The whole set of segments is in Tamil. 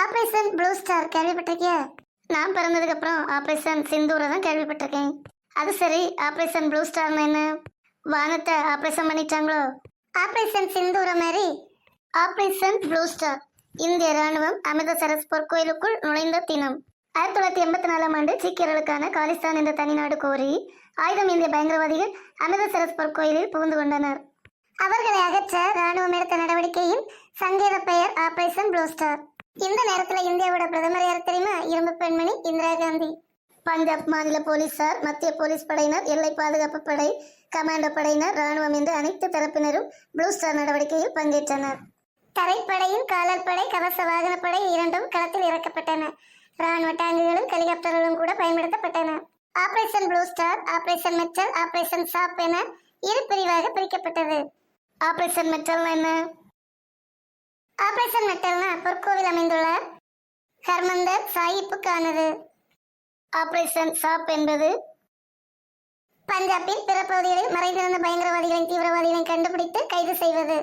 Operation blue star கேள்விப்பட்டிருக்கியா? நான் பிறந்ததுக்கு அப்புறம் ஆபரேஷன் சிந்தூரை தான் கேள்விப்பட்டிருக்கேன். அது சரி ஆபரேஷன் ப்ளூ ஸ்டார்னு என்ன? வானத்தை ஆபரேஷன் பண்ணிட்டாங்களோ? ஆபரேஷன் சிந்தூர மாதிரி ஆபரேஷன் ப்ளூ ஸ்டார். இந்திய ராணுவம் அமிர்தசரஸ் பொற்கோயிலுக்குள் நுழைந்த தினம். ஆயிரத்தி தொள்ளாயிரத்தி எண்பத்தி நாலாம் ஆண்டு சீக்கியர்களுக்கான காலிஸ்தான் என்ற தனிநாடு கோரி ஆயுதம் இந்திய பயங்கரவாதிகள் அமிர்தசரஸ் பொற்கோயிலில் புகுந்து கொண்டனர். அவர்களை அகற்ற ராணுவம் எடுத்த நடவடிக்கையின் சங்கேத பெயர் ஆபரேஷன் ப்ளூ ஸ்டார். இந்த நேரத்துல இந்தியாவோட பிரதமர் யார் தெரியுமா? இரும்பு பெண்மணி இந்திரா காந்தி. பஞ்சாப் மாநில போலீசார் மத்திய போலீஸ் படையினர் எல்லை பாதுகாப்பு படை கமாண்டோ படையினர் ராணுவம் என்று அனைத்து தரப்பினரும் ப்ளூ ஸ்டார் நடவடிக்கையில் பங்கேற்றனர். தரைப்படையும் காலால் படை கவச வாகன படை இரண்டும் களத்தில் இறக்கப்பட்டன. ராணுவ டேங்குகளும் ஹெலிகாப்டர்களும் கூட பயன்படுத்தப்பட்டன. Operation blue star operation metal operation shop என இரு பிரிவாக பிரிக்கப்பட்டது. ஆபரேஷன் மெட்டல் என்ன? ஆபரேஷன் மெட்டல்னா பொற்கோவில் அமைந்துள்ள ஹர்மந்தர் சாஹிப்புக்கானது ஆபரேஷன் சாப் என்பது பஞ்சாபின் பிற பகுதிகளில் மறைந்திருந்த பயங்கரவாதிகளின் தீவிரவாதிகளை கண்டுபிடித்து கைது செய்வது.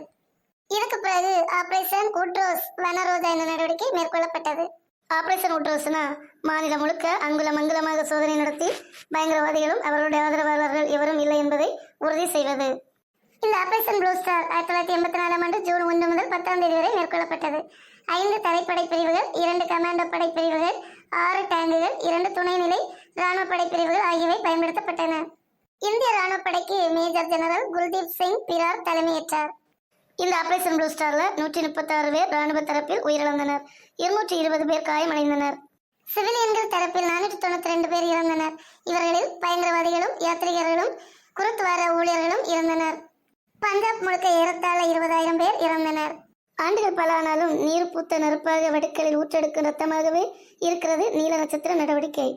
இதுக்கு பிறகு ஆபரேஷன் உட்ரோஸ் வனரோஜா என்ற நடவடிக்கை மேற்கொள்ளப்பட்டது. ஆபரேஷன் உட்ரோஸ்னா மாநிலம் முழுக்க அங்குலம் அங்குலமாக சோதனை நடத்தி பயங்கரவாதிகளும் அவர்களுடைய ஆதரவாளர்கள் எவரும் இல்லை என்பதை உறுதி செய்வது. இந்த ஆபரேஷன் ப்ளூ ஸ்டார் ஆயிரத்தி தொள்ளாயிரத்தி எண்பத்தி நாலாம் ஆண்டு ஜூன் ஒன்று முதல் பத்தாம் தேதி வரை மேற்கொள்ளப்பட்டது. ஐந்து தரைப்படை பிரிவுகள் இரண்டு கமாண்டோ படை பிரிவுகள் ஆறு டேங்குகள் இரண்டு துணைநிலை இராணுவ படை பிரிவுகள் ஆகியவை பயன்படுத்தப்பட்டன. இந்திய ராணுவ படைக்கு மேஜர் ஜெனரல் குல்தீப் சிங் பிரார் தலைமையேற்றார். இந்த ஆபரேஷன் ப்ளூ ஸ்டாரில் நூற்றி முப்பத்தாறு பேர் ராணுவ தரப்பில் உயிரிழந்தனர். இருநூற்றி இருபது பேர் காயமடைந்தனர். சிவிலியன்கள் தரப்பில் நானூற்றி தொண்ணூற்றி ரெண்டு பேர் இறந்தனர். இவர்களில் பயங்கரவாதிகளும் யாத்திரிகர்களும் குருத்வார ஊழியர்களும் இறந்தனர். பஞ்சாப் முழுக்க ஏறத்தாழ இருபதாயிரம் பேர் இறந்தனர். ஆண்டுகள் பல ஆனாலும் நீர் பூத்த நெருப்பாக வடுக்களில் ஊற்றெடுக்கும் ரத்தமாகவே இருக்கிறது நீல நட்சத்திர நடவடிக்கை.